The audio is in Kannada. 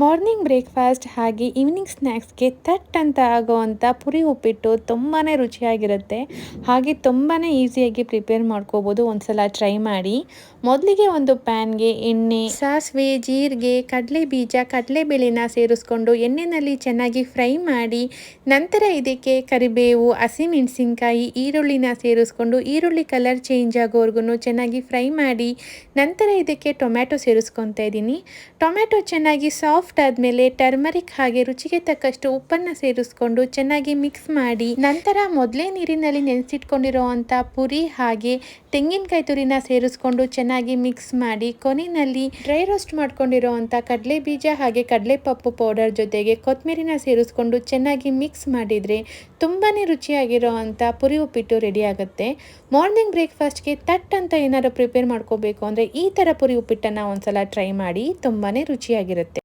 ಮಾರ್ನಿಂಗ್ ಬ್ರೇಕ್ಫಾಸ್ಟ್ ಹಾಗೆ ಈವ್ನಿಂಗ್ ಸ್ನ್ಯಾಕ್ಸ್ಗೆ ತಟ್ ಅಂತ ಆಗೋವಂಥ ಪುರಿ ಉಪ್ಪಿಟ್ಟು ತುಂಬಾ ರುಚಿಯಾಗಿರುತ್ತೆ. ಹಾಗೆ ತುಂಬಾ ಈಸಿಯಾಗಿ ಪ್ರಿಪೇರ್ ಮಾಡ್ಕೋಬೋದು. ಒಂದ್ಸಲ ಟ್ರೈ ಮಾಡಿ. ಮೊದಲಿಗೆ ಒಂದು ಪ್ಯಾನ್ಗೆ ಎಣ್ಣೆ, ಸಾಸಿವೆ, ಜೀರಿಗೆ, ಕಡಲೆ ಬೀಜ ಕಡಲೆಬೇಳೆನ ಸೇರಿಸ್ಕೊಂಡು ಎಣ್ಣೆಯಲ್ಲಿ ಚೆನ್ನಾಗಿ ಫ್ರೈ ಮಾಡಿ, ನಂತರ ಇದಕ್ಕೆ ಕರಿಬೇವು, ಹಸಿಮೆಣಸಿನ್ಕಾಯಿ, ಈರುಳ್ಳಿನ ಸೇರಿಸ್ಕೊಂಡು ಈರುಳ್ಳಿ ಕಲರ್ ಚೇಂಜ್ ಆಗೋವರೆಗೂ ಚೆನ್ನಾಗಿ ಫ್ರೈ ಮಾಡಿ, ನಂತರ ಇದಕ್ಕೆ ಟೊಮ್ಯಾಟೊ ಸೇರಿಸ್ಕೊತಾ ಇದ್ದೀನಿ. ಟೊಮ್ಯಾಟೊ ಚೆನ್ನಾಗಿ ಸಾಫ್ಟ್ ಆದಮೇಲೆ ಟರ್ಮರಿಕ್ ಹಾಗೆ ರುಚಿಗೆ ತಕ್ಕಷ್ಟು ಉಪ್ಪನ್ನು ಸೇರಿಸ್ಕೊಂಡು ಚೆನ್ನಾಗಿ ಮಿಕ್ಸ್ ಮಾಡಿ ನಂತರ ಮೊದಲೇ ನೀರಿನಲ್ಲಿ ನೆನೆಸಿಟ್ಕೊಂಡಿರುವಂಥ ಪುರಿ ಹಾಗೆ ತೆಂಗಿನಕಾಯಿ ತುರಿನ ಸೇರಿಸ್ಕೊಂಡು ಚೆನ್ನಾಗಿ ಮಿಕ್ಸ್ ಮಾಡಿ ಕೊನೆಯಲ್ಲಿ ಡ್ರೈ ರೋಸ್ಟ್ ಮಾಡ್ಕೊಂಡಿರೋವಂಥ ಕಡಲೆ ಬೀಜ ಹಾಗೆ ಕಡಲೆ ಪಪ್ಪು ಪೌಡರ್ ಜೊತೆಗೆ ಕೊತ್ತಂಬರಿನ ಸೇರಿಸ್ಕೊಂಡು ಚೆನ್ನಾಗಿ ಮಿಕ್ಸ್ ಮಾಡಿದರೆ ತುಂಬಾ ರುಚಿಯಾಗಿರೋವಂಥ ಪುರಿ ಉಪ್ಪಿಟ್ಟು ರೆಡಿ ಆಗುತ್ತೆ. ಮಾರ್ನಿಂಗ್ ಬ್ರೇಕ್ಫಾಸ್ಟ್ಗೆ ತಟ್ ಅಂತ ಏನಾದ್ರು ಪ್ರಿಪೇರ್ ಮಾಡ್ಕೋಬೇಕು ಅಂದರೆ ಈ ಥರ ಪುರಿ ಉಪ್ಪಿಟ್ಟನ್ನು ಒಂದ್ಸಲ ಟ್ರೈ ಮಾಡಿ ತುಂಬಾ ರುಚಿಯಾಗಿರುತ್ತೆ.